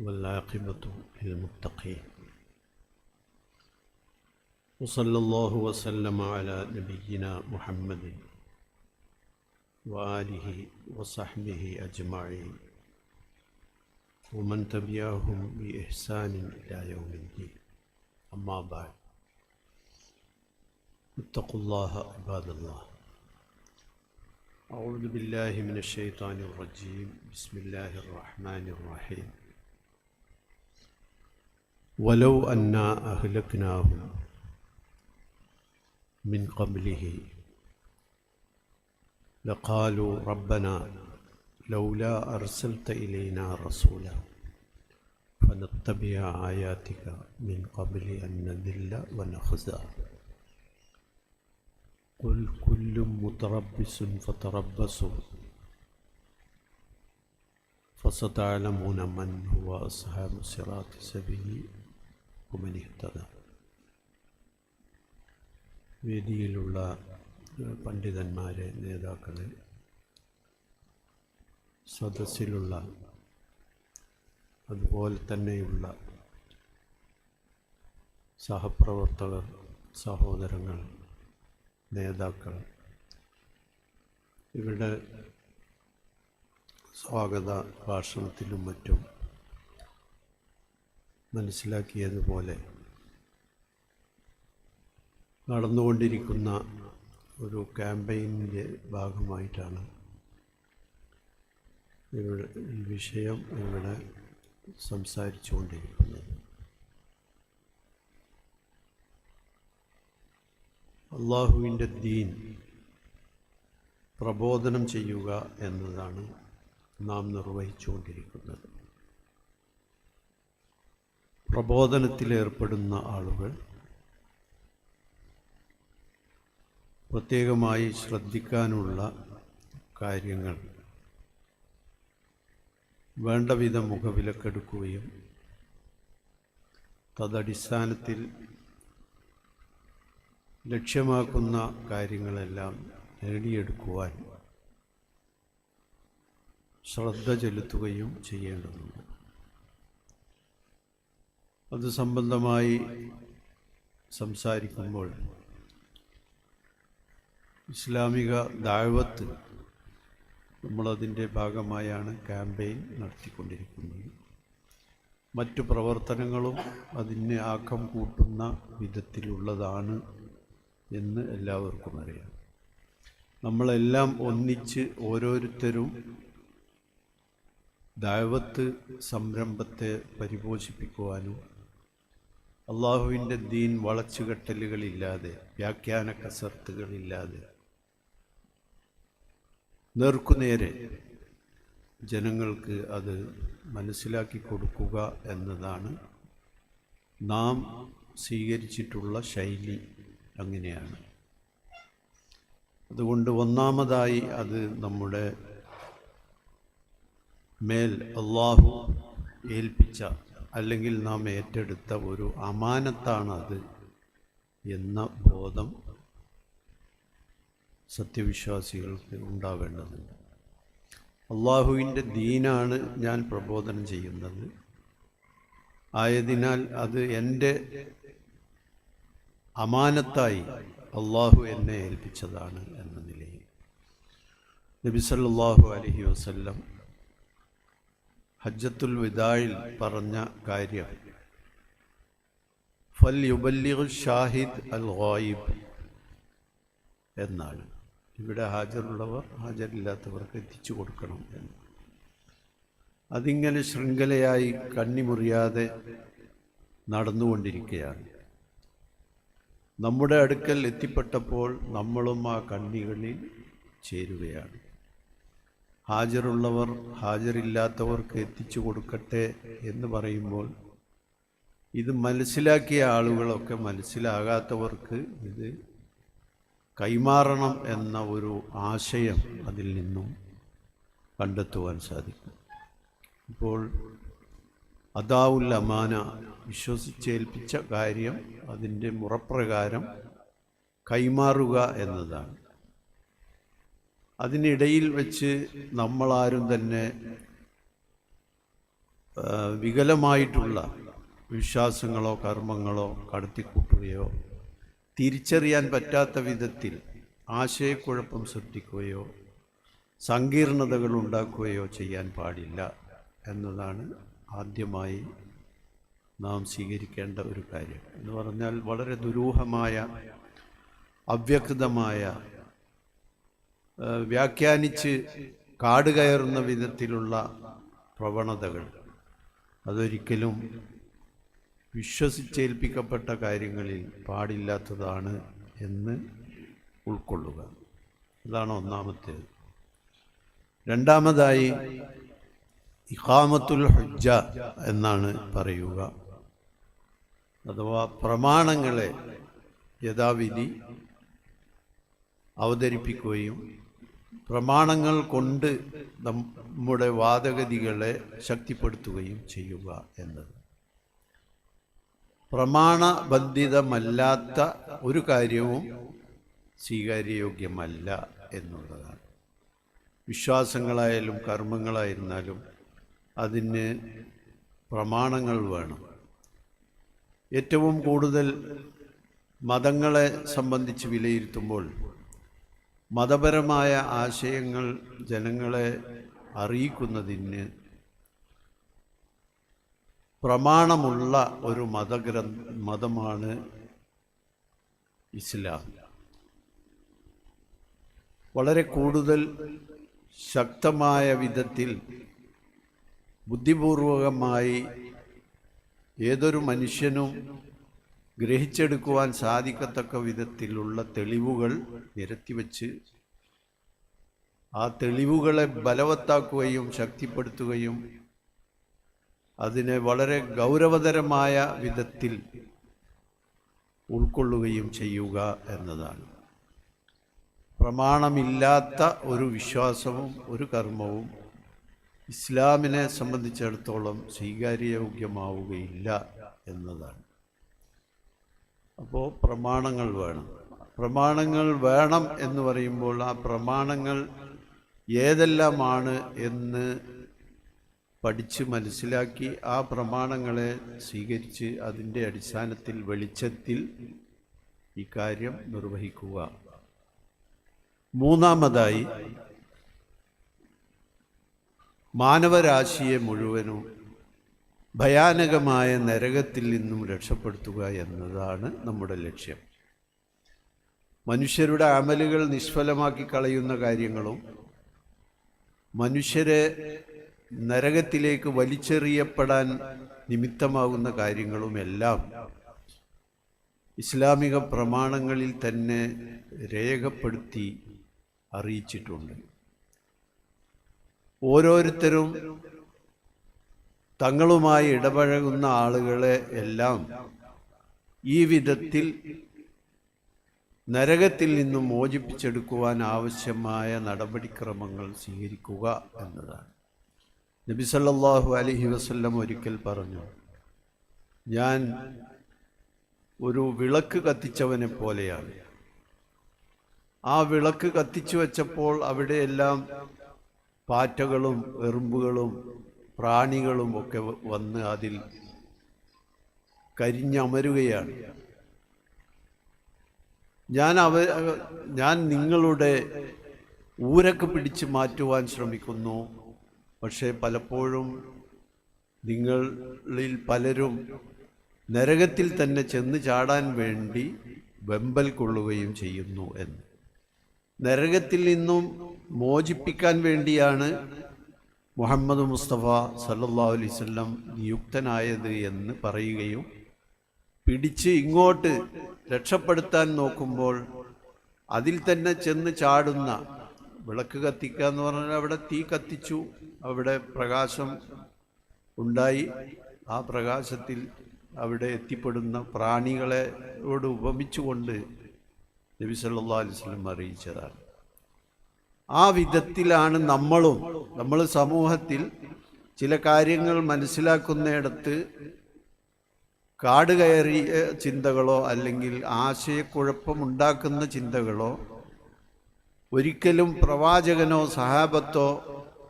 والعاقبة للمتقين. وصلى الله وسلم على نبينا محمد وآله وصحبه أجمعين. ومن تبعهم بإحسان إلى يوم الدين. أما بعد. اتقوا الله عباد الله. أعوذ بالله من الشيطان الرجيم. بسم الله الرحمن الرحيم. ولو أنا أهلكناهم من قبله. لقالوا ربنا لولا أرسلت إلينا رسولا فنتبع آياتك من قبل أن نذل ونخزى. قل كل متربص فتربصوا فستعلمون من هو أصحاب الصراط السبيل ومن اهتدى വേദിയിലുള്ള പണ്ഡിതന്മാരെ നേതാക്കളെ സദസ്സിലുള്ള അതുപോലെ തന്നെയുള്ള സഹപ്രവർത്തകർ സഹോദരങ്ങൾ നേതാക്കൾ ഇവിടെ സ്വാഗത ഭാഷണത്തിലും മറ്റും മനസ്സിലാക്കിയതുപോലെ നടന്നുകൊണ്ടിരിക്കുന്ന ഒരു ക്യാമ്പയിനിന്റെ ഭാഗമായിട്ടാണ് ഇവിടെ ഈ വിഷയം ഇവിടെ സംസാരിച്ചു കൊണ്ടിരിക്കുന്നത് അള്ളാഹുവിന്റെ ദീൻ പ്രബോധനം ചെയ്യുക എന്നതാണ് നാം നിർവഹിച്ചുകൊണ്ടിരിക്കുന്നത്. പ്രബോധനത്തിലേർപ്പെടുന്ന ആളുകൾ പ്രത്യേകമായി ശ്രദ്ധിക്കാനുള്ള കാര്യങ്ങൾ. വേണ്ടവിധം മുഖവിലക്കെടുക്കുകയും തദടിസ്ഥാനത്തിൽ ലക്ഷ്യമാക്കുന്ന കാര്യങ്ങളെല്ലാം നേടിയെടുക്കുവാൻ ശ്രദ്ധ ചെലുത്തുകയും ചെയ്യേണ്ടതുണ്ട്. അത് സംബന്ധമായി സംസാരിക്കുമ്പോൾ ഇസ്ലാമിക ദാഴ്വത്ത് നമ്മളതിന്റെ ഭാഗമായാണ് ക്യാമ്പയിൻ നടത്തിക്കൊണ്ടിരിക്കുന്നത്. മറ്റു പ്രവർത്തനങ്ങളും അതിന് ആക്കം കൂട്ടുന്ന വിധത്തിലുള്ളതാണ് എന്ന് എല്ലാവർക്കും അറിയാം. നമ്മളെല്ലാം ഒന്നിച്ച് ഓരോരുത്തരും ദൈവത്ത് സംരംഭത്തെ പരിപോഷിപ്പിക്കുവാനും അള്ളാഹുവിന്റെ ദീൻ വളച്ചുകെട്ടലുകളില്ലാതെ വ്യാഖ്യാന കസർത്തുകളില്ലാതെ നേർക്കുനേരെ ജനങ്ങൾക്ക് അത് മനസ്സിലാക്കി കൊടുക്കുക എന്നതാണ് നാം സ്വീകരിച്ചിട്ടുള്ള ശൈലി അങ്ങനെയാണ്. അതുകൊണ്ട് ഒന്നാമതായി അത് നമ്മുടെ മേൽ അള്ളാഹു ഏൽപ്പിച്ച അല്ലെങ്കിൽ നാം ഏറ്റെടുത്ത ഒരു അമാനത്താണത് എന്ന ബോധം സത്യവിശ്വാസികൾക്ക് ഉണ്ടാവേണ്ടതുണ്ട്. അള്ളാഹുവിന്റെ ദീനാണ് ഞാൻ പ്രബോധനം ചെയ്യുന്നത്. ആയതിനാൽ അത് എന്റെ അമാനത്തായി അള്ളാഹു എന്നെ ഏൽപ്പിച്ചതാണ് എന്ന നിലയിൽ. നബി അലഹി വസല്ലം ഹജ്ജത്തുൽ വിദായിൽ പറഞ്ഞ കാര്യം. ഫൽ യുബല്ലിഖു ഷാഹിദ് അൽ ഗായിബ് എന്നാണ്. ഇവിടെ ഹാജറുള്ളവർ ഹാജരില്ലാത്തവർക്ക് എത്തിച്ചു കൊടുക്കണം എന്ന്. അതിങ്ങനെ ശൃംഖലയായി കണ്ണിമുറിയാതെ നടന്നുകൊണ്ടിരിക്കുകയാണ്. നമ്മുടെ അടുക്കൽ എത്തിപ്പെട്ടപ്പോൾ നമ്മളും ആ കണ്ണികളിൽ ചേരുകയാണ്. ഹാജറുള്ളവർ ഹാജരില്ലാത്തവർക്ക് എത്തിച്ചു കൊടുക്കട്ടെ എന്ന് പറയുമ്പോൾ ഇത് മനസ്സിലാക്കിയ ആളുകളൊക്കെ മനസ്സിലാകാത്തവർക്ക് ഇത് കൈമാറണം എന്ന ഒരു ആശയം അതിൽ നിന്നും കണ്ടെത്തുവാൻ സാധിക്കും. ഇപ്പോൾ അദാവുൽ അമാന വിശ്വസിച്ചേൽപ്പിച്ച കാര്യം അതിന്റെ മുറപ്രകാരം കൈമാറുക എന്നതാണ്. അതിനിടയിൽ വെച്ച് നമ്മളാരും തന്നെ വികലമായിട്ടുള്ള വിശ്വാസങ്ങളോ കർമ്മങ്ങളോ കടത്തിക്കൂട്ടുകയോ തിരിച്ചറിയാൻ പറ്റാത്ത വിധത്തിൽ ആശയക്കുഴപ്പം സൃഷ്ടിക്കുകയോ സങ്കീർണതകൾ ഉണ്ടാക്കുകയോ ചെയ്യാൻ പാടില്ല എന്നതാണ് ആദ്യമായി നാം സ്വീകരിക്കേണ്ട ഒരു കാര്യം. എന്ന് പറഞ്ഞാൽ വളരെ ദുരൂഹമായ അവ്യക്തമായ വ്യാഖ്യാനിച്ച് കാട് കയറുന്ന വിധത്തിലുള്ള പ്രവണതകൾ. അതൊരിക്കലും വിശ്വസിച്ചേൽപ്പിക്കപ്പെട്ട കാര്യങ്ങളിൽ പാടില്ലാത്തതാണ് എന്ന് ഉൾക്കൊള്ളുക. അതാണ് ഒന്നാമത്തേത്. രണ്ടാമതായി ഇഖാമത്തുൽ ഹുജ്ജ എന്നാണ് പറയുക. അഥവാ പ്രമാണങ്ങളെ യഥാവിധി അവതരിപ്പിക്കുകയും പ്രമാണങ്ങൾ കൊണ്ട് നമ്മുടെ വാദഗതികളെ ശക്തിപ്പെടുത്തുകയും ചെയ്യുക എന്നത്. പ്രമാണബന്ധിതമല്ലാത്ത ഒരു കാര്യവും സ്വീകാര്യയോഗ്യമല്ല എന്നുള്ളതാണ്. വിശ്വാസങ്ങളായാലും കർമ്മങ്ങളായിരുന്നാലും അതിന് പ്രമാണങ്ങൾ വേണം. ഏറ്റവും കൂടുതൽ മതങ്ങളെ സംബന്ധിച്ച് വിലയിരുത്തുമ്പോൾ മതപരമായ ആശയങ്ങൾ ജനങ്ങളെ അറിയിക്കുന്നതിന് പ്രമാണമുള്ള ഒരു മതഗ്ര മതമാണ് ഇസ്ലാം. വളരെ കൂടുതൽ ശക്തമായ വിധത്തിൽ ബുദ്ധിപൂർവകമായി ഏതൊരു മനുഷ്യനും ഗ്രഹിച്ചെടുക്കുവാൻ സാധിക്കത്തക്ക വിധത്തിലുള്ള തെളിവുകൾ നിരത്തിവെച്ച് ആ തെളിവുകളെ ബലവത്താക്കുകയും ശക്തിപ്പെടുത്തുകയും അതിനെ വളരെ ഗൗരവതരമായ വിധത്തിൽ ഉൾക്കൊള്ളുകയും ചെയ്യുക എന്നതാണ്. പ്രമാണമില്ലാത്ത ഒരു വിശ്വാസവും ഒരു കർമ്മവും ഇസ്ലാമിനെ സംബന്ധിച്ചിടത്തോളം സ്വീകാര്യയോഗ്യമാവുകയില്ല എന്നതാണ്. അപ്പോൾ പ്രമാണങ്ങൾ വേണം. പ്രമാണങ്ങൾ വേണം എന്ന് പറയുമ്പോൾ ആ പ്രമാണങ്ങൾ ഏതെല്ലാമാണ് എന്ന് പഠിച്ച് മനസ്സിലാക്കി ആ പ്രമാണങ്ങളെ സ്വീകരിച്ച് അതിന്റെ അടിസ്ഥാനത്തിൽ വെളിച്ചത്തിൽ ഇക്കാര്യം നിർവഹിക്കുക. മൂന്നാമതായി മാനവരാശിയെ മുഴുവനും ഭയാനകമായ നരകത്തിൽ നിന്നും രക്ഷപ്പെടുത്തുക എന്നതാണ് നമ്മുടെ ലക്ഷ്യം. മനുഷ്യരുടെ അമലുകൾ നിഷ്ഫലമാക്കി കളയുന്ന കാര്യങ്ങളും മനുഷ്യരെ നരകത്തിലേക്ക് വലിച്ചെറിയപ്പെടാൻ നിമിത്തമാകുന്ന കാര്യങ്ങളുമെല്ലാം ഇസ്ലാമിക പ്രമാണങ്ങളിൽ തന്നെ രേഖപ്പെടുത്തി അറിയിച്ചിട്ടുണ്ട്. ഓരോരുത്തരും തങ്ങളുമായി ഇടപഴകുന്ന ആളുകളെ എല്ലാം ഈ വിധത്തിൽ നരകത്തിൽ നിന്നും മോചിപ്പിച്ചെടുക്കുവാൻ ആവശ്യമായ നടപടിക്രമങ്ങൾ സ്വീകരിക്കുക എന്നതാണ്. നബി സല്ലല്ലാഹു അലൈഹി വസല്ലം ഒരിക്കൽ പറഞ്ഞു ഞാൻ ഒരു വിളക്ക് കത്തിച്ചവനെ പോലെയാണ്. ആ വിളക്ക് കത്തിച്ചു വച്ചപ്പോൾ അവിടെയെല്ലാം പാറ്റകളും എറുമ്പുകളും പ്രാണികളും ഒക്കെ വന്ന് അതിൽ കരിഞ്ഞമരുകയാണ്. ഞാൻ അവ ഞാൻ നിങ്ങളുടെ ഊരക്ക് പിടിച്ച് മാറ്റുവാൻ ശ്രമിക്കുന്നു. പക്ഷേ പലപ്പോഴും നിങ്ങളിൽ പലരും നരകത്തിൽ തന്നെ ചെന്ന് ചാടാൻ വേണ്ടി വെമ്പൽ കൊള്ളുകയും ചെയ്യുന്നു എന്ന്. നരകത്തിൽ നിന്നും മോചിപ്പിക്കാൻ വേണ്ടിയാണ് മുഹമ്മദ് മുസ്തഫ സല്ലാ അലൈഹി വസല്ലം നിയുക്തനായത് എന്ന് പറയുകയും പിടിച്ച് ഇങ്ങോട്ട് രക്ഷപ്പെടുത്താൻ നോക്കുമ്പോൾ അതിൽ തന്നെ ചെന്ന് ചാടുന്ന വിളക്ക് കത്തിക്കുക എന്ന് പറഞ്ഞാൽ അവിടെ തീ കത്തിച്ചു അവിടെ പ്രകാശം ഉണ്ടായി. ആ പ്രകാശത്തിൽ അവിടെ എത്തിപ്പെടുന്ന പ്രാണികളെ ഉപമിച്ചുകൊണ്ട് നബി സല്ലല്ലാഹു അലൈഹി വസല്ലം അറിയിച്ചതാണ്. ആ വിധത്തിലാണ് നമ്മളും നമ്മൾ സമൂഹത്തിൽ ചില കാര്യങ്ങൾ മനസ്സിലാക്കുന്നിടത്ത് കാട് കയറിയ ചിന്തകളോ അല്ലെങ്കിൽ ആശയക്കുഴപ്പമുണ്ടാക്കുന്ന ചിന്തകളോ ഒരിക്കലും പ്രവാചകനോ സഹാബത്തോ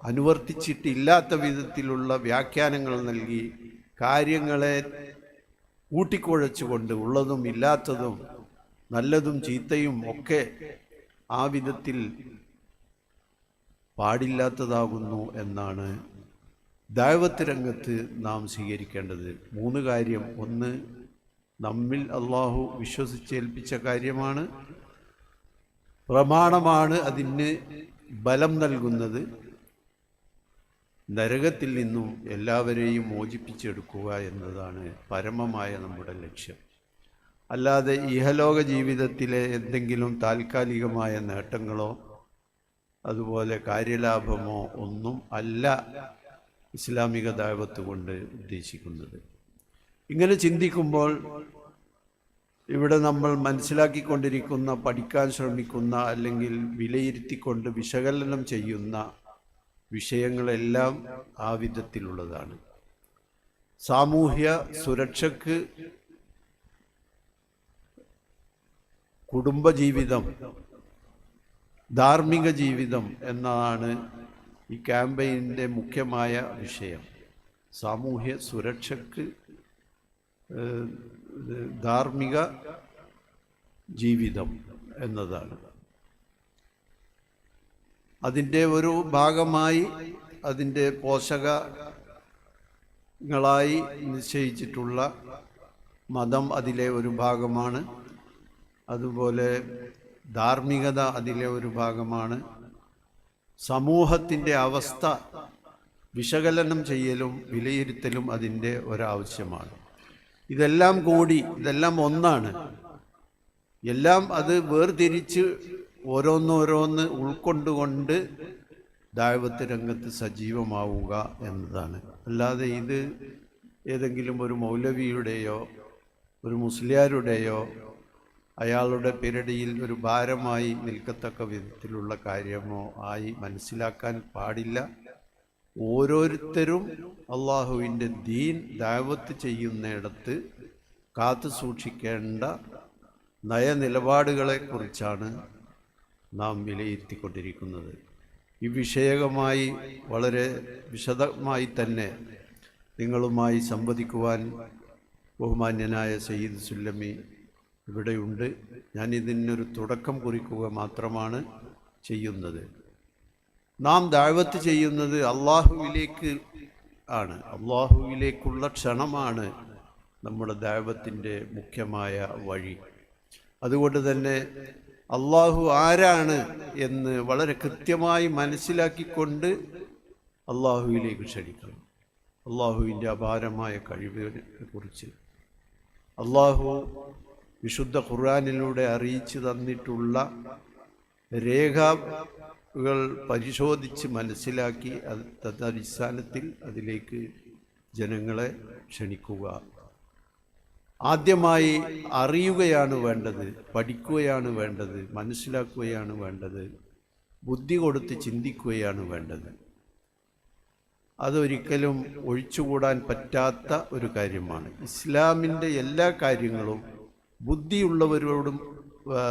അനുവർത്തിച്ചിട്ടില്ലാത്ത വിധത്തിലുള്ള വ്യാഖ്യാനങ്ങൾ നൽകി കാര്യങ്ങളെ കൂട്ടിക്കുഴച്ചുകൊണ്ട് ഉള്ളതും ഇല്ലാത്തതും നല്ലതും ചീത്തയും ഒക്കെ ആ വിധത്തിൽ പാടില്ലാത്തതാകുന്നു എന്നാണ് ദൈവത്ത് രംഗത്ത് നാം സ്വീകരിക്കേണ്ടത്. മൂന്ന് കാര്യം. ഒന്ന് നമ്മിൽ അള്ളാഹു വിശ്വസിച്ചേൽപ്പിച്ച കാര്യമാണ്. പ്രമാണമാണ് അതിന് ബലം നൽകുന്നത്. നരകത്തിൽ നിന്നും എല്ലാവരെയും മോചിപ്പിച്ചെടുക്കുക എന്നതാണ് പരമമായ നമ്മുടെ ലക്ഷ്യം. അല്ലാതെ ഇഹലോക ജീവിതത്തിലെ എന്തെങ്കിലും താൽക്കാലികമായ നേട്ടങ്ങളോ അതുപോലെ കാര്യലാഭമോ ഒന്നും അല്ല ഇസ്ലാമിക ദൈവത്ത് കൊണ്ട് ഉദ്ദേശിക്കുന്നത്. ഇങ്ങനെ ചിന്തിക്കുമ്പോൾ ഇവിടെ നമ്മൾ മനസ്സിലാക്കിക്കൊണ്ടിരിക്കുന്ന പഠിക്കാൻ ശ്രമിക്കുന്ന അല്ലെങ്കിൽ വിലയിരുത്തിക്കൊണ്ട് വിശകലനം ചെയ്യുന്ന വിഷയങ്ങളെല്ലാം ആ വിധത്തിലുള്ളതാണ്. സാമൂഹ്യ സുരക്ഷയ്ക്ക് കുടുംബജീവിതം ധാർമ്മിക ജീവിതം എന്നതാണ് ഈ ക്യാമ്പയിന്റെ മുഖ്യമായ വിഷയം. സാമൂഹ്യ സുരക്ഷയ്ക്ക് ധാർമ്മിക ജീവിതം എന്നതാണ്. അതിന്റെ ഒരു ഭാഗമായി അതിന്റെ പോഷകങ്ങളായി നിശ്ചയിച്ചിട്ടുള്ള മതം അതിലെ ഒരു ഭാഗമാണ്. അതുപോലെ ധാർമ്മികത അതിലെ ഒരു ഭാഗമാണ്. സമൂഹത്തിന്റെ അവസ്ഥ വിശകലനം ചെയ്യലും വിലയിരുത്തലും അതിന്റെ ഒരാവശ്യമാണ്. ഇതെല്ലാം കൂടി ഇതെല്ലാം ഒന്നാണ്. എല്ലാം അത് വേർതിരിച്ച് ഓരോന്നോരോന്ന് ഉൾക്കൊണ്ടുകൊണ്ട് ദാവത്ത് രംഗത്ത് സജീവമാവുക എന്നതാണ്. അല്ലാതെ ഇത് ഏതെങ്കിലും ഒരു മൗലവിയുടെയോ ഒരു മുസ്ലിയാരുടെയോ അയാളുടെ പിരടിയിൽ ഒരു ഭാരമായി നിൽക്കത്തക്ക വിധത്തിലുള്ള കാര്യമോ ആയി മനസ്സിലാക്കാൻ പാടില്ല. ഓരോരുത്തരും അള്ളാഹുവിന്റെ ദീൻ ദാവത്ത് ചെയ്യുന്നിടത്ത് കാത്തു സൂക്ഷിക്കേണ്ട നയനിലപാടുകളെക്കുറിച്ചാണ് നാം വിലയിരുത്തിക്കൊണ്ടിരിക്കുന്നത്. ഈ വിഷയകമായി വളരെ വിശദമായി തന്നെ നിങ്ങളുമായി സംവദിക്കുവാൻ ബഹുമാന്യനായ സയ്യിദ് സുല്ലമി ഇവിടെയുണ്ട്. ഞാൻ ഇതിനൊരു തുടക്കം കുറിക്കുക മാത്രമാണ് ചെയ്യുന്നത്. നാം ദാഴ്വത്ത് ചെയ്യുന്നത് അള്ളാഹുവിലേക്ക് ആണ്. അള്ളാഹുവിലേക്കുള്ള ക്ഷണമാണ് നമ്മുടെ ദൈവത്തിന്റെ മുഖ്യമായ വഴി. അതുകൊണ്ട് തന്നെ അള്ളാഹു ആരാണ് എന്ന് വളരെ കൃത്യമായി മനസ്സിലാക്കിക്കൊണ്ട് അള്ളാഹുവിലേക്ക് ക്ഷണിക്കണം. അള്ളാഹുവിന്റെ അപാരമായ കഴിവിനെ കുറിച്ച്. അള്ളാഹു വിശുദ്ധ ഖുർആാനിലൂടെ അറിയിച്ചു തന്നിട്ടുള്ള രേഖകൾ പരിശോധിച്ച് മനസ്സിലാക്കി അത് തദടിസ്ഥാനത്തിൽ അതിലേക്ക് ജനങ്ങളെ ക്ഷണിക്കുക. ആദ്യമായി അറിയുകയാണ് വേണ്ടത് പഠിക്കുകയാണ് വേണ്ടത് മനസ്സിലാക്കുകയാണ് വേണ്ടത് ബുദ്ധി കൊടുത്ത് ചിന്തിക്കുകയാണ് വേണ്ടത്. അതൊരിക്കലും ഒഴിച്ചുകൂടാൻ പറ്റാത്ത ഒരു കാര്യമാണ്. ഇസ്ലാമിന്റെ എല്ലാ കാര്യങ്ങളും ബുദ്ധിയുള്ളവരോടും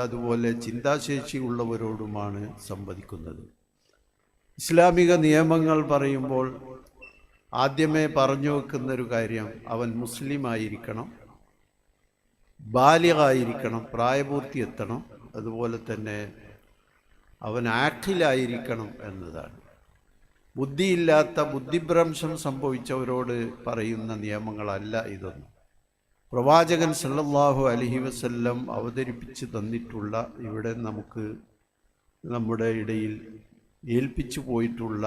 അതുപോലെ ചിന്താശേഷി ഉള്ളവരോടുമാണ് സംവദിക്കുന്നത്. ഇസ്ലാമിക നിയമങ്ങൾ പറയുമ്പോൾ ആദ്യമേ പറഞ്ഞു വെക്കുന്നൊരു കാര്യം അവൻ മുസ്ലിം ആയിരിക്കണം ബാലികായിരിക്കണം പ്രായപൂർത്തി എത്തണം അതുപോലെ തന്നെ അവൻ ആക്റ്റിലായിരിക്കണം എന്നതാണ്. ബുദ്ധിയില്ലാത്ത ബുദ്ധിഭ്രംശം സംഭവിച്ചവരോട് പറയുന്ന നിയമങ്ങളല്ല ഇതൊന്നും. പ്രവാചകൻ സല്ലല്ലാഹു അലഹി വസ്ല്ലം അവതരിപ്പിച്ച് തന്നിട്ടുള്ള ഇവിടെ നമുക്ക് നമ്മുടെ ഇടയിൽ ഏൽപ്പിച്ചു പോയിട്ടുള്ള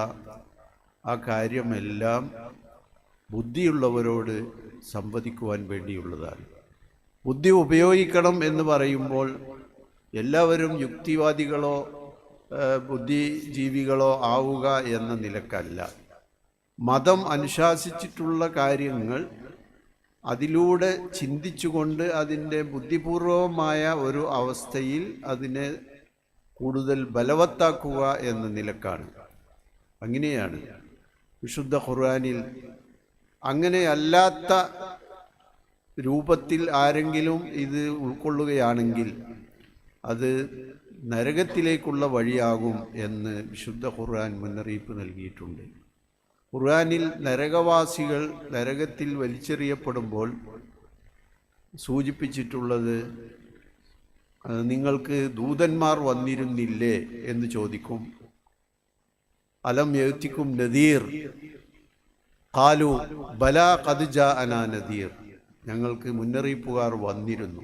ആ കാര്യമെല്ലാം ബുദ്ധിയുള്ളവരോട് സംവദിക്കുവാൻ വേണ്ടിയുള്ളതാണ്. ബുദ്ധി ഉപയോഗിക്കണം എന്ന് പറയുമ്പോൾ എല്ലാവരും യുക്തിവാദികളോ ബുദ്ധിജീവികളോ ആവുക എന്ന നിലക്കല്ല. മതം അനുശാസിച്ചിട്ടുള്ള കാര്യങ്ങൾ അതിലൂടെ ചിന്തിച്ചുകൊണ്ട് അതിന്റെ ബുദ്ധിപൂർവമായ ഒരു അവസ്ഥയിൽ അതിനെ കൂടുതൽ ബലവത്താക്കുക എന്ന നിലക്കാണ്. അങ്ങനെയാണ് വിശുദ്ധ ഖുർആാനിൽ അങ്ങനെയല്ലാത്ത രൂപത്തിൽ ആരെങ്കിലും ഇത് ഉൾക്കൊള്ളുകയാണെങ്കിൽ അത് നരകത്തിലേക്കുള്ള വഴിയാകും എന്ന് വിശുദ്ധ ഖുർആൻ മുന്നറിയിപ്പ് നൽകിയിട്ടുണ്ട്. ഖുർആനിൽ നരകവാസികൾ നരകത്തിൽ വലിച്ചെറിയപ്പെടുമ്പോൾ സൂചിപ്പിച്ചിട്ടുള്ളത് നിങ്ങൾക്ക് ദൂതന്മാർ വന്നിരുന്നില്ലേ? എന്ന് ചോദിക്കും. അലം എഴുത്തിക്കും നദീർ. കാലു ബല കദ്ജ അനാ നദീർ. ഞങ്ങൾക്ക് മുന്നറിയിപ്പുകാർ വന്നിരുന്നു.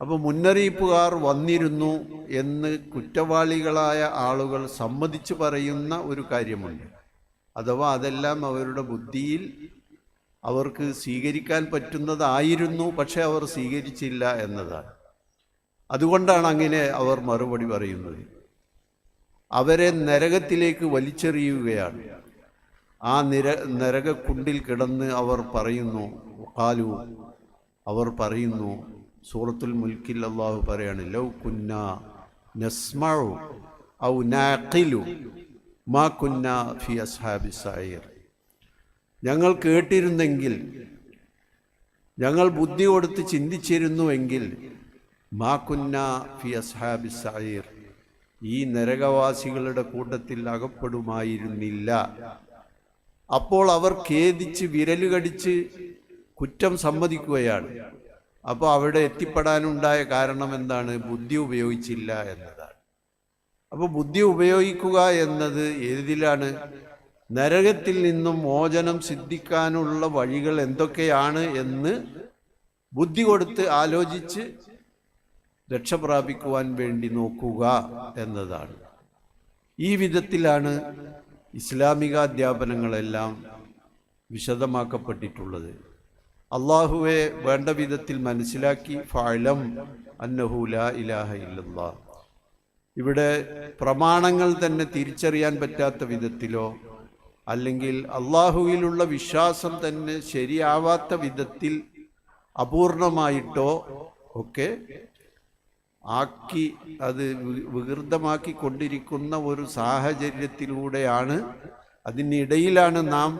അപ്പോൾ മുന്നറിയിപ്പുകാർ വന്നിരുന്നു എന്ന് കുറ്റവാളികളായ ആളുകൾ സമ്മതിച്ചു പറയുന്ന ഒരു കാര്യമുണ്ട്. അഥവാ അതെല്ലാം അവരുടെ ബുദ്ധിയിൽ അവർക്ക് സ്വീകരിക്കാൻ പറ്റുന്നതായിരുന്നു പക്ഷേ അവർ സ്വീകരിച്ചില്ല എന്നതാണ്. അതുകൊണ്ടാണ് അങ്ങനെ അവർ മറുപടി പറയുന്നത്. അവരെ നരകത്തിലേക്ക് വലിച്ചെറിയുകയാണ്. ആ നിര നരകക്കുണ്ടിൽ കിടന്ന് അവർ പറയുന്നു കാലു അവർ പറയുന്നു സൂറത്തുൽ മുൽക്കിൽ അള്ളാഹു പറയാണ് ലൗ കുന്ന മാ കുന്ന ഫി അസ്ഹാബി സായിർ ഞങ്ങൾ കേട്ടിരുന്നെങ്കിൽ ഞങ്ങൾ ബുദ്ധി കൊടുത്ത് ചിന്തിച്ചിരുന്നുവെങ്കിൽ മാ കുന്ന ഫി അസ്ഹാബി സായിർ ഈ നരകവാസികളുടെ കൂട്ടത്തിൽ അകപ്പെടുമായിരുന്നില്ല. അപ്പോൾ അവർ ഖേദിച്ച് വിരലുകടിച്ച് കുറ്റം സമ്മതിക്കുകയാണ്. അപ്പോൾ അവിടെ എത്തിപ്പെടാനുണ്ടായ കാരണം എന്താണ് ബുദ്ധി ഉപയോഗിച്ചില്ല എന്നതാണ്. അപ്പോൾ ബുദ്ധി ഉപയോഗിക്കുക എന്നത് ഏതിലാണ്? നരകത്തിൽ നിന്നും മോചനം സിദ്ധിക്കാനുള്ള വഴികൾ എന്തൊക്കെയാണ് എന്ന് ബുദ്ധി കൊടുത്ത് ആലോചിച്ച് രക്ഷപ്രാപിക്കുവാൻ വേണ്ടി നോക്കുക എന്നതാണ്. ഈ വിധത്തിലാണ് ഇസ്ലാമിക അധ്യാപനങ്ങളെല്ലാം വിശദമാക്കപ്പെട്ടിട്ടുള്ളത്. അള്ളാഹുവെ വേണ്ട വിധത്തിൽ മനസ്സിലാക്കി ഫാഴം അന്നഹുല ഇലാഹ ഇല്ലല്ലാ. ഇവിടെ പ്രമാണങ്ങൾ തന്നെ തിരിച്ചറിയാൻ പറ്റാത്ത വിധത്തിലോ അല്ലെങ്കിൽ അള്ളാഹുവിലുള്ള വിശ്വാസം തന്നെ ശരിയാവാത്ത വിധത്തിൽ അപൂർണമായിട്ടോ ഒക്കെ ആക്കി അത് വികൃതമാക്കി കൊണ്ടിരിക്കുന്ന ഒരു സാഹചര്യത്തിലൂടെയാണ് അതിനിടയിലാണ് നാം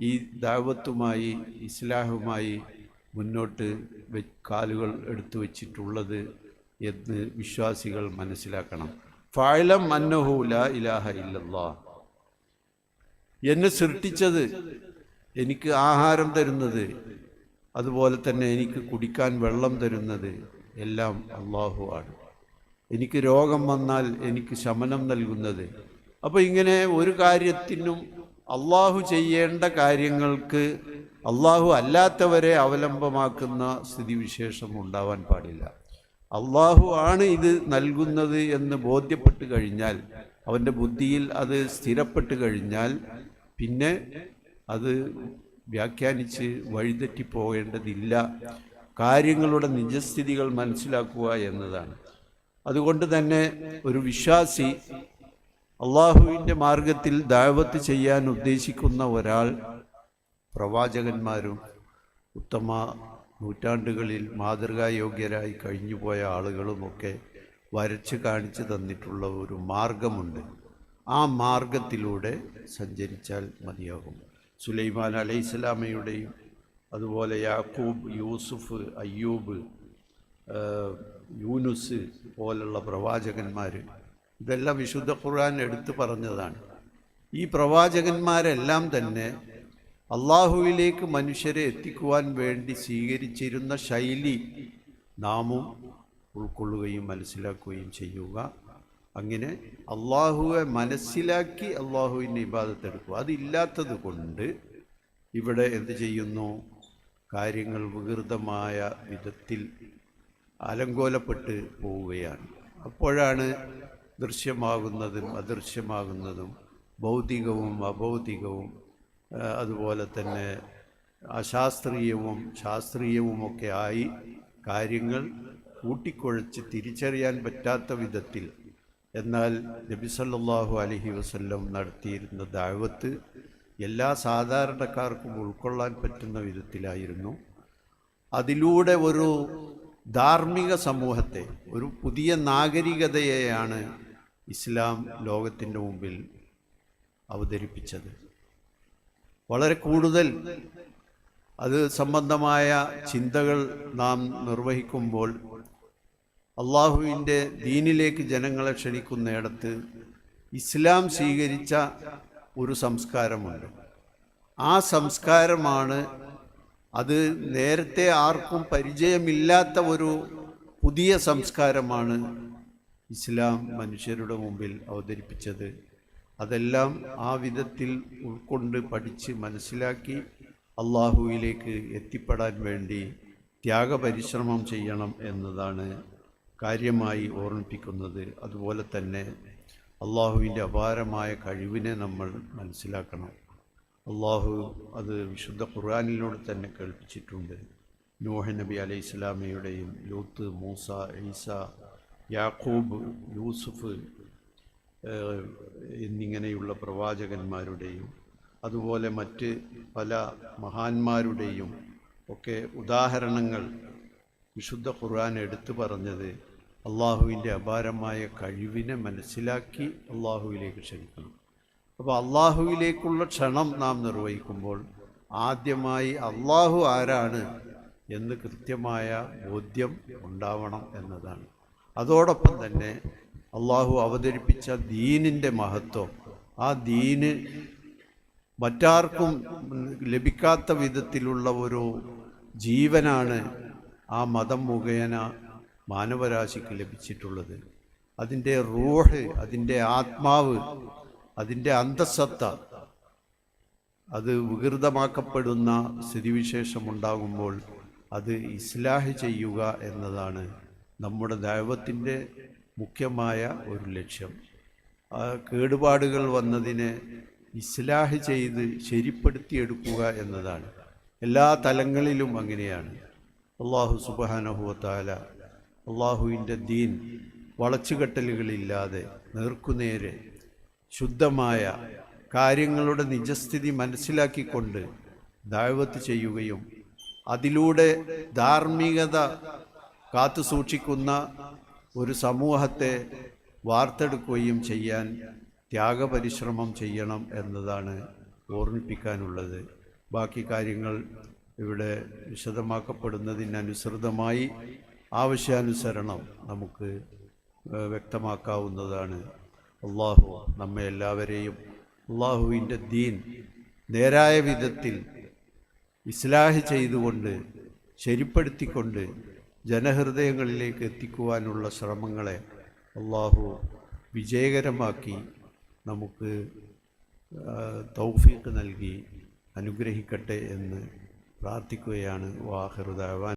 ഈ ദാവത്തുമായി ഇസ്ലാഹുമായി മുന്നോട്ട് കാലുകൾ എടുത്തു വച്ചിട്ടുള്ളത് എന്ന് വിശ്വാസികൾ മനസ്സിലാക്കണം. ഫായലം ലാ ഇലാഹ ഇല്ലല്ലാ. എന്നെ സൃഷ്ടിച്ചത് എനിക്ക് ആഹാരം തരുന്നത് അതുപോലെ തന്നെ എനിക്ക് കുടിക്കാൻ വെള്ളം തരുന്നത് എല്ലാം അള്ളാഹു ആണ്. എനിക്ക് രോഗം വന്നാൽ എനിക്ക് ശമനം നൽകുന്നത്. അപ്പോൾ ഇങ്ങനെ ഒരു കാര്യത്തിനും അള്ളാഹു ചെയ്യേണ്ട കാര്യങ്ങൾക്ക് അള്ളാഹു അല്ലാത്തവരെ അവലംബമാക്കുന്ന സ്ഥിതിവിശേഷം ഉണ്ടാവാൻ പാടില്ല. അള്ളാഹു ആണ് ഇത് നൽകുന്നത് എന്ന് ബോധ്യപ്പെട്ട് കഴിഞ്ഞാൽ അവന്റെ ബുദ്ധിയിൽ അത് സ്ഥിരപ്പെട്ട് കഴിഞ്ഞാൽ പിന്നെ അത് വ്യാഖ്യാനിച്ച് വഴിതെറ്റിപ്പോകേണ്ടതില്ല. കാര്യങ്ങളുടെ നിജസ്ഥിതികൾ മനസ്സിലാക്കുക എന്നതാണ്. അതുകൊണ്ട് തന്നെ ഒരു വിശ്വാസി അള്ളാഹുവിന്റെ മാർഗത്തിൽ ദാവത്ത് ചെയ്യാൻ ഉദ്ദേശിക്കുന്ന ഒരാൾ പ്രവാചകന്മാരും ഉത്തമ നൂറ്റാണ്ടുകളിൽ മാതൃകായോഗ്യരായി കഴിഞ്ഞുപോയ ആളുകളുമൊക്കെ വരച്ച് കാണിച്ചു തന്നിട്ടുള്ള ഒരു മാർഗമുണ്ട്. ആ മാർഗത്തിലൂടെ സഞ്ചരിച്ചാൽ മതിയാകും. സുലൈമാൻ അലൈഹിസ്സലാമയുടെയും അതുപോലെ യാക്കൂബ് യൂസുഫ് അയ്യൂബ് യൂനുസ് പോലുള്ള പ്രവാചകന്മാർ ഇതെല്ലാം വിശുദ്ധ ഖുർആൻ എടുത്തു പറഞ്ഞതാണ്. ഈ പ്രവാചകന്മാരെല്ലാം തന്നെ അള്ളാഹുവിലേക്ക് മനുഷ്യരെ എത്തിക്കുവാൻ വേണ്ടി സ്വീകരിച്ചിരുന്ന ശൈലി നാമും ഉൾക്കൊള്ളുകയും മനസ്സിലാക്കുകയും ചെയ്യുക. അങ്ങനെ അള്ളാഹുവെ മനസ്സിലാക്കി അള്ളാഹുവിന്റെ ഇബാദത്തെടുക്കുക അതില്ലാത്തത് കൊണ്ട് ഇവിടെ എന്ത് ചെയ്യുന്നു? കാര്യങ്ങൾ വികൃതമായ വിധത്തിൽ അലങ്കോലപ്പെട്ട് പോവുകയാണ്. അപ്പോഴാണ് ദൃശ്യമാകുന്നതും അദൃശ്യമാകുന്നതും ഭൗതികവും അഭൗതികവും അതുപോലെ തന്നെ അശാസ്ത്രീയവും ശാസ്ത്രീയവുമൊക്കെ ആയി കാര്യങ്ങൾ കൂട്ടിക്കുഴച്ച് തിരിച്ചറിയാൻ പറ്റാത്ത വിധത്തിൽ എന്നാൽ നബിസല്ലാഹു അലഹി വസ്ല്ലം നടത്തിയിരുന്ന ദാഴ്വത്ത് എല്ലാ സാധാരണക്കാർക്കും ഉൾക്കൊള്ളാൻ പറ്റുന്ന വിധത്തിലായിരുന്നു. അതിലൂടെ ഒരു ധാർമ്മിക സമൂഹത്തെ ഒരു പുതിയ നാഗരികതയെയാണ് ഇസ്ലാം ലോകത്തിന്റെ മുമ്പിൽ അവതരിപ്പിച്ചത്. വളരെ കൂടുതൽ അത് സംബന്ധമായ ചിന്തകൾ നാം നിർവഹിക്കുമ്പോൾ അള്ളാഹുവിന്റെ ദീനിലേക്ക് ജനങ്ങളെ ക്ഷണിക്കുന്നിടത്ത് ഇസ്ലാം സ്വീകരിച്ച ഒരു സംസ്കാരമുണ്ട്. ആ സംസ്കാരമാണ് അത് നേരത്തെ ആർക്കും പരിചയമില്ലാത്ത ഒരു പുതിയ സംസ്കാരമാണ് ഇസ്ലാം മനുഷ്യരുടെ മുമ്പിൽ അവതരിപ്പിച്ചത്. അതെല്ലാം ആ വിധത്തിൽ ഉൾക്കൊണ്ട് പഠിച്ച് മനസ്സിലാക്കി അള്ളാഹുവിലേക്ക് എത്തിപ്പെടാൻ വേണ്ടി ത്യാഗപരിശ്രമം ചെയ്യണം എന്നതാണ് കാര്യമായി ഓർമ്മിപ്പിക്കുന്നത്. അതുപോലെ തന്നെ അള്ളാഹുവിന്റെ അപാരമായ കഴിവിനെ നമ്മൾ മനസ്സിലാക്കണം. അള്ളാഹു അത് വിശുദ്ധ ഖുർആാനിലൂടെ തന്നെ കേൾപ്പിച്ചിട്ടുണ്ട്. നോഹ നബി അലൈഹി ഇസ്ലാമയുടെയും ലൂത്ത് മൂസ ഈസ യാക്കൂബ് യൂസുഫ് എന്നിങ്ങനെയുള്ള പ്രവാചകന്മാരുടെയും അതുപോലെ മറ്റ് പല മഹാന്മാരുടെയും ഒക്കെ ഉദാഹരണങ്ങൾ വിശുദ്ധ ഖുർആൻ എടുത്തു പറഞ്ഞത് അള്ളാഹുവിന്റെ അപാരമായ കഴിവിനെ മനസ്സിലാക്കി അള്ളാഹുവിലേക്ക് ക്ഷണിക്കണം. അപ്പോൾ അള്ളാഹുവിലേക്കുള്ള ക്ഷണം നാം നിർവഹിക്കുമ്പോൾ ആദ്യമായി അള്ളാഹു ആരാണ് എന്ന് കൃത്യമായ ബോധ്യം ഉണ്ടാവണം എന്നതാണ്. അതോടൊപ്പം തന്നെ അള്ളാഹു അവതരിപ്പിച്ച ദീനിന്റെ മഹത്വം. ആ ദീന് മറ്റാർക്കും ലഭിക്കാത്ത വിധത്തിലുള്ള ഒരു ജീവനാണ് ആ മതം മുഖേന മാനവരാശിക്ക് ലഭിച്ചിട്ടുള്ളത്. അതിന്റെ റൂഹ് അതിന്റെ ആത്മാവ് അതിന്റെ അന്തസത്ത അത് വികൃതമാക്കപ്പെടുന്ന സ്ഥിതിവിശേഷമുണ്ടാകുമ്പോൾ അത് ഇസ്ലാഹ് ചെയ്യുക എന്നതാണ് നമ്മുടെ ദൈവത്തിന്റെ മുഖ്യമായ ഒരു ലക്ഷ്യം. കേടുപാടുകൾ വന്നതിനെ ഇസ്ലാഹ് ചെയ്ത് ശരിപ്പെടുത്തിയെടുക്കുക എന്നതാണ്. എല്ലാ തലങ്ങളിലും അങ്ങനെയാണ്. അള്ളാഹു സുബാനഹുവത്താല അള്ളാഹുവിന്റെ ദീൻ വളച്ചുകെട്ടലുകളില്ലാതെ നേർക്കുനേരെ ശുദ്ധമായ കാര്യങ്ങളുടെ നിജസ്ഥിതി മനസ്സിലാക്കിക്കൊണ്ട് ദൈവത്ത് ചെയ്യുകയും അതിലൂടെ ധാർമ്മികത കാത്തു സൂക്ഷിക്കുന്ന ഒരു സമൂഹത്തെ വാർത്തെടുക്കുകയും ചെയ്യാൻ ത്യാഗപരിശ്രമം ചെയ്യണം എന്നതാണ് ഓർമ്മിപ്പിക്കാനുള്ളത്. ബാക്കി കാര്യങ്ങൾ ഇവിടെ വിശദമാക്കപ്പെടുന്നതിനനുസൃതമായി ആവശ്യാനുസരണം നമുക്ക് വ്യക്തമാക്കാവുന്നതാണ്. അള്ളാഹു നമ്മെ എല്ലാവരെയും അള്ളാഹുവിന്റെ ദീൻ നേരായ വിധത്തിൽ ഇസ്ലാഹ് ചെയ്തുകൊണ്ട് ശരിപ്പെടുത്തിക്കൊണ്ട് ജനഹൃദയങ്ങളിലേക്ക് എത്തിക്കുവാനുള്ള ശ്രമങ്ങളെ അള്ളാഹു വിജയകരമാക്കി നമുക്ക് തൗഫീക്ക് നൽകി അനുഗ്രഹിക്കട്ടെ എന്ന് പ്രാർത്ഥിക്കുകയാണ്. വാഹിറുദാവാൻ